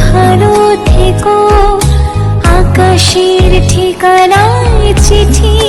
ভালো থেকো আকাশের ঠিকানায় চিঠি